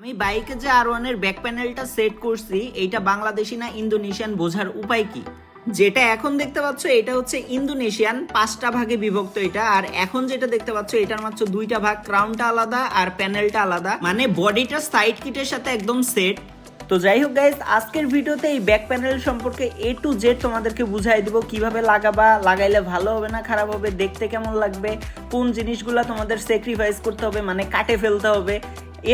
আমি বাইকে যে আর ওয়ানের ব্যাক প্যানেলটা সেট করছি, এইটা বাংলাদেশি না ইন্দোনেশিয়ান বোঝার উপায় কি? যেটা এখন দেখতে পাচ্ছ, এটা হচ্ছে ইন্দোনেশিয়ান, পাঁচটা ভাগে বিভক্ত এটা, আর এখন যেটা দেখতে পাচ্ছ, এটার মাত্র দুইটা ভাগ ক্রাউনটা আলাদা আর প্যানেলটা আলাদা। মানে বডিটা সাইড কিটের সাথে একদম সেট তো যাই হোক গাইজ আজকের ভিডিওতে এই ব্যাক প্যানেল সম্পর্কে এ টু জেড তোমাদেরকে বুঝাই দিব, কীভাবে লাগাবা, লাগাইলে ভালো হবে না খারাপ হবে, দেখতে কেমন লাগবে, কোন জিনিসগুলো তোমাদের স্যাক্রিফাইস করতে হবে মানে কাটে ফেলতে হবে।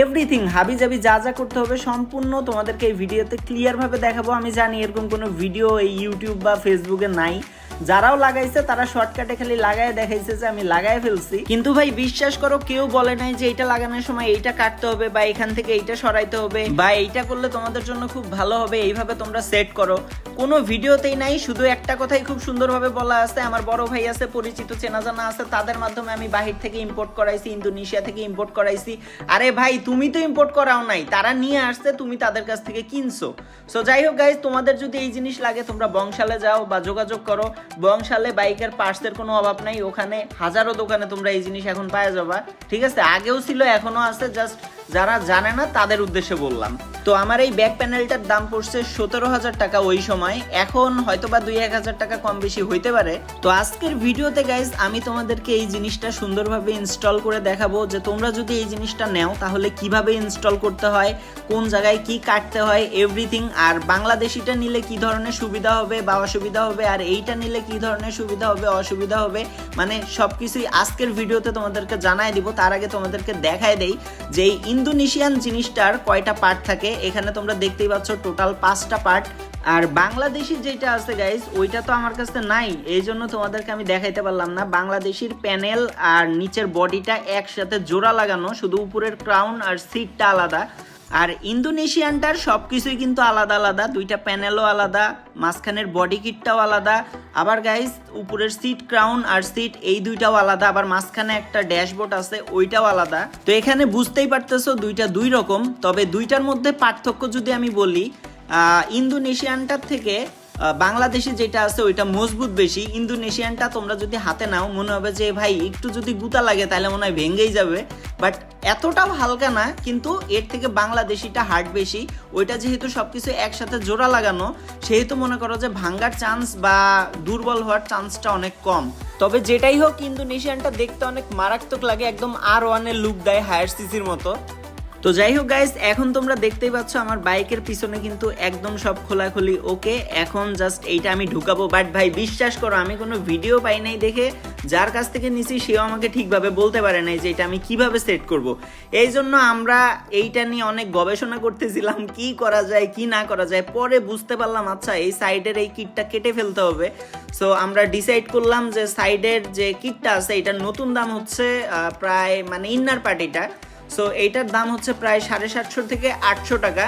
এভরিথিং হাবি জাবি যা যা করতে হবে সম্পূর্ণ তোমাদেরকে এই ভিডিওতে ক্লিয়ারভাবে দেখাবো। আমি জানি এরকম কোনো ভিডিও এই ইউটিউব বা ফেসবুকে নাই। যারাও লাগাইছে, তারা শর্টকাটে খালি লাগায় দেখাইছে যে আমি লাগায় ফেলছি। কিন্তু ভাই, বিশ্বাস করো, কেউ বলে নাই যে এটা লাগানোর সময় এইটা কাটতে হবে বা এখান থেকে এইটা সরাইতে হবে বা এইটা করলে তোমাদের জন্য খুব ভালো হবে, এইভাবে তোমরা সেট করো। কোনো ভিডিওতেই নাই, শুধু একটা কথাই খুব সুন্দরভাবে বলা আছে। আমার বড় ভাই আছে, পরিচিত, চেনা জানা আছে, তাদের মাধ্যমে আমি বাহির থেকে ইম্পোর্ট করাইছি, ইন্দোনেশিয়া থেকে ইম্পোর্ট করাইছি। আরে ভাই, তুমি তো ইম্পোর্ট করাও নাই, তারা নিয়ে আসছে, তুমি তাদের কাছ থেকে কিনছো। সো যাই হোক গাইজ তোমাদের যদি এই জিনিস লাগে, তোমরা বংশালে যাও বা যোগাযোগ করো। বংশালে বাইকের পার্টসের কোনো অভাব নাই, ওখানে হাজারো দোকানে তোমরা এই জিনিস এখন পাওয়া যাবা। ঠিক আছে? আগেও ছিল, এখনও আছে জাস্ট যারা জানে না, তাদের উদ্দেশ্যে বললাম। তো আমার এই ব্যাক প্যানেলটার দাম পড়ছে সতেরো হাজার টাকা ওই সময়। এখন হয়তো বা দুই এক হাজার টাকা কম বেশি হইতে পারে। তো আজকের ভিডিওতে গাইজ আমি তোমাদেরকে এই জিনিসটা সুন্দরভাবে ইনস্টল করে দেখাবো যে তোমরা যদি এই জিনিসটা নেও, তাহলে কীভাবে ইনস্টল করতে হয় কোন জায়গায় কি কাটতে হয় এভরিথিং আর বাংলাদেশিটা নিলে কি ধরনের সুবিধা হবে বা অসুবিধা হবে, আর এইটা নিলে কি ধরনের সুবিধা হবে, অসুবিধা হবে মানে সবকিছুই আজকের ভিডিওতে তোমাদেরকে জানাই দিব, তার আগে তোমাদেরকে দেখায় দেই যে এই ইন্দোনেশিয়ান জিনিসটার কয়টা পার্ট থাকে, এখানে তোমরা দেখতেই পাচ্ছ টোটাল পাঁচটা পার্ট আর বাংলাদেশি যেটা আছে গাইজ ওইটা তো আমার কাছে নাই এই জন্য তোমাদেরকে আমি দেখাইতে পারলাম না, বাংলাদেশির প্যানেল আর নিচের বডিটা একসাথে জোড়া লাগানো, শুধু উপরের ক্রাউন আর সিটটা আলাদা আর ইন্দোনেশিয়ানটার সব কিছুই কিন্তু আলাদা আলাদা। দুইটা প্যানেলও আলাদা, মাঝখানের বডি কিটটাও আলাদা। আবার গাইজ উপরের সিট ক্রাউন আর সিট এই দুইটাও আলাদা। আবার মাঝখানে একটা ড্যাশবোর্ড আছে, ওইটাও আলাদা। তো এখানে বুঝতেই পারতেছো দুইটা দুই রকম, তবে দুইটার মধ্যে পার্থক্য যদি আমি বলি ইন্দোনেশিয়ানটার থেকে বাংলাদেশে যেটা আছে ওইটা মজবুত বেশি। ইন্দোনেশিয়ানটা তোমরা যদি হাতে নাও, মনে হবে যে ভাই, একটু যদি গুতা লাগে তাহলে মনে হয় ভেঙেই যাবে। বাট এতটাও হালকা না, কিন্তু এর থেকে বাংলাদেশিটা হার্ড বেশি। ওইটা যেহেতু সবকিছু একসাথে জোড়া লাগানো, সেহেতু মনে করো যে ভাঙ্গার চান্স বা দুর্বল হওয়ার চান্সটা অনেক কম। তবে যেটাই হোক ইন্দোনেশিয়ানটা দেখতে অনেক মারাত্মক লাগে, একদম আর ওয়ানের লুক দেয় হায়ার সিসির মতো। তো যাই হোক গাইস এখন তোমরা দেখতেই পাচ্ছ আমার বাইকের পিছনে কিন্তু একদম সব খোলাখুলি ওকে এখন জাস্ট এইটা আমি ঢুকাবো। বাট ভাই, বিশ্বাস করো, আমি কোনো ভিডিও পাই নাই দেখে। যার কাছ থেকে নিছি, সেও আমাকে ঠিকভাবে বলতে পারে নাই যে এটা আমি কীভাবে সেট করব। এই জন্য আমরা এইটা নিয়ে অনেক গবেষণা করতেছিলাম, কি করা যায়, কি না করা যায়। পরে বুঝতে পারলাম আচ্ছা এই সাইডের এই কিটটা কেটে ফেলতে হবে। সো আমরা ডিসাইড করলাম যে সাইডের যে কিটটা আছে, এটার নতুন দাম হচ্ছে প্রায় মানে ইন্নার পার্টিটা সো এইটার দাম হচ্ছে প্রায় সাড়ে সাতশো থেকে আটশো টাকা।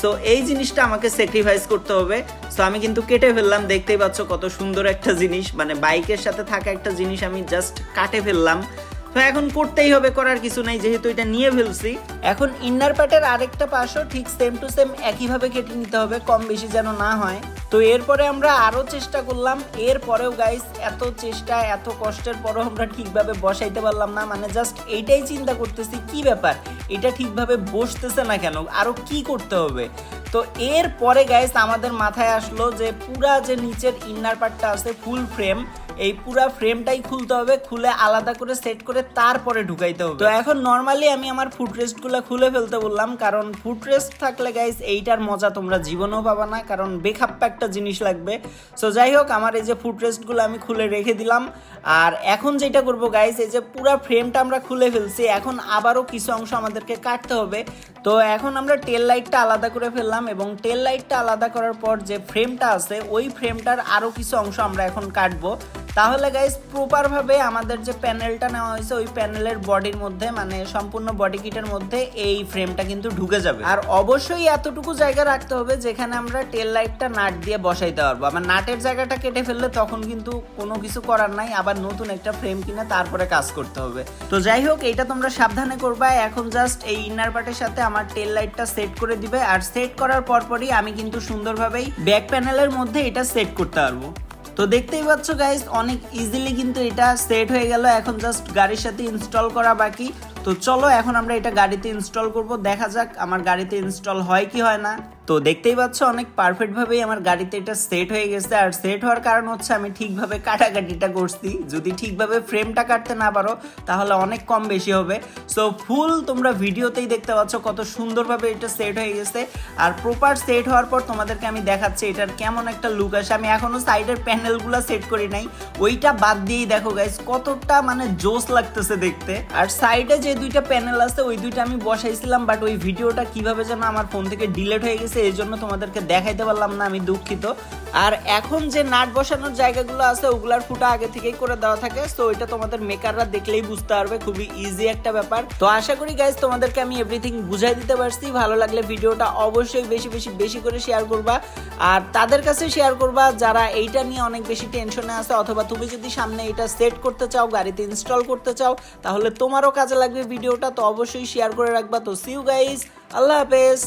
সো এই জিনিসটা আমাকে স্যাক্রিফাইস করতে হবে। সো আমি কিন্তু কেটে ফেললাম। দেখতেই পাচ্ছ কত সুন্দর একটা জিনিস। মানে বাইকের সাথে থাকা একটা জিনিস আমি জাস্ট কাটে ফেললাম। তো এখন করতেই হবে, করার কিছু নাই, যেহেতু এটা নিয়ে ফেলছি। এখন ইন্নার প্যাটের আরেকটা পাশও ঠিক সেম টু সেম একইভাবে কেটে নিতে হবে, কম বেশি যেন না হয়। তো এরপরে আমরা আরও চেষ্টা করলাম, এরপরেও গাইস এত চেষ্টা, এত কষ্টের পরেও আমরা ঠিকভাবে বসাইতে পারলাম না। মানে জাস্ট এইটাই চিন্তা করতেছি, কি ব্যাপার? এটা ঠিকভাবে বসতেছে না কেন? আরও কি করতে হবে? তো এর পরে গাইস আমাদের মাথায় আসলো যে পুরা যে নিচের ইন্নার পার্টটা আছে ফুল ফ্রেম এই পুরা ফ্রেমটাই খুলতে হবে, খুলে আলাদা করে সেট করে তারপরে ঢুকাইতে হবে। তো এখন নর্মালি আমি আমার ফুটরেস্টগুলো খুলে ফেলতে বললাম, কারণ ফুটরেস্ট থাকলে গাইস এইটার মজা তোমরা জীবনেও পাবা না, কারণ বেখাপ্পা একটা জিনিস লাগবে। সো যাই হোক, আমার এই যে ফুটরেস্টগুলো আমি খুলে রেখে দিলাম, আর এখন যেটা করব গাইস এই যে পুরা ফ্রেমটা আমরা খুলে ফেলছি, এখন আবারও কিছু অংশ আমাদেরকে কাটতে হবে। তো এখন আমরা টেল লাইটটা আলাদা করে ফেললাম, এবং টেল লাইটটা আলাদা করার পর যে ফ্রেমটা আছে, ওই ফ্রেমটার আরও কিছু অংশ আমরা এখন কাটবো। তাহলে গাইস প্রপারভাবে আমাদের যে প্যানেলটা নেওয়া হয়েছে, ওই প্যানেলের বডির মধ্যে মানে সম্পূর্ণ বডি কিটের মধ্যে এই ফ্রেমটা কিন্তু ঢুকে যাবে। আর অবশ্যই এতটুকু জায়গা রাখতে হবে, যেখানে আমরা টেল লাইটটা নাট দিয়ে বসাইতে পারব। আবার নাটের জায়গাটা কেটে ফেললে তখন কিন্তু কোনো কিছু করার নাই, আবার নতুন একটা ফ্রেম কিনে তারপরে কাজ করতে হবে। তো যাই হোক এটা তোমরা সাবধানে করবা। এখন জাস্ট এই ইনার পার্টের সাথে আমার টেল লাইটটা সেট করে দিবে। আর সেট করার পরপরই আমি কিন্তু সুন্দরভাবেই ব্যাক প্যানেলের মধ্যে এটা সেট করতে পারব। তো দেখতেই পাচ্ছ গাইস অনেক ইজিলি কিন্তু এটা সেট হয়ে গেল। এখন জাস্ট গাড়ির সাথে ইনস্টল করা বাকি। তো চলো, এখন আমরা এটা গাড়িতে ইনস্টল করব। দেখা যাক আমার গাড়িতে ইনস্টল হয় কি হয় না। তো দেখতেই পাচ্ছ অনেক পারফেক্ট ভাবেই আমার গাড়িতে এটা সেট হয়ে গেছে। আর সেট হওয়ার কারণ হচ্ছে আমি ঠিকভাবে কাটাকাটিটা করছি। যদি ঠিকভাবে ফ্রেমটা কাটতে না পারো, তাহলে অনেক কম বেশি হবে। সো ফুল তোমরা ভিডিওতেই দেখতে পাচ্ছ কত সুন্দরভাবে এটা সেট হয়ে গেছে। আর প্রপার সেট হওয়ার পর তোমাদেরকে আমি দেখাচ্ছি এটার কেমন একটা লুক আসে। আমি এখনও সাইডের প্যানেলগুলো সেট করি নাই। ওইটা বাদ দিয়েই দেখো গাইস কতটা মানে জোস লাগতেছে দেখতে। আর সাইডে যে দুইটা প্যানেল আছে, ওই দুইটা আমি বসাইছিলাম বাট ওই ভিডিওটা কীভাবে যেন আমার ফোন থেকে ডিলেট হয়ে গেছে এই জন্য তোমাদেরকে দেখাইতে পারলাম না, আমি দুঃখিত। আর এখন যে নাট বসানোর জায়গাগুলো আছে, ওগুলার ফুটা আগে থেকেই করে দেওয়া থাকে সো এটা তোমাদের মেকাররা দেখলেই বুঝতে পারবে, খুবই ইজি একটা ব্যাপার। তো আশা করি গাইজ তোমাদেরকে আমি এভরিথিং বুঝাই দিতে পারছি। ভালো লাগলে ভিডিওটা অবশ্যই বেশি বেশি বেশি করে শেয়ার করবা। আর তাদের কাছে শেয়ার করবা, যারা এইটা নিয়ে অনেক বেশি টেনশনে আছে, অথবা তুমি যদি সামনে এটা সেট করতে চাও, গাড়িতে ইনস্টল করতে চাও, তাহলে তোমারও কাজে লাগবে ভিডিওটা, তো অবশ্যই শেয়ার করে রাখবা। তো সিউ গাইজ আল্লাহ হাফেজ।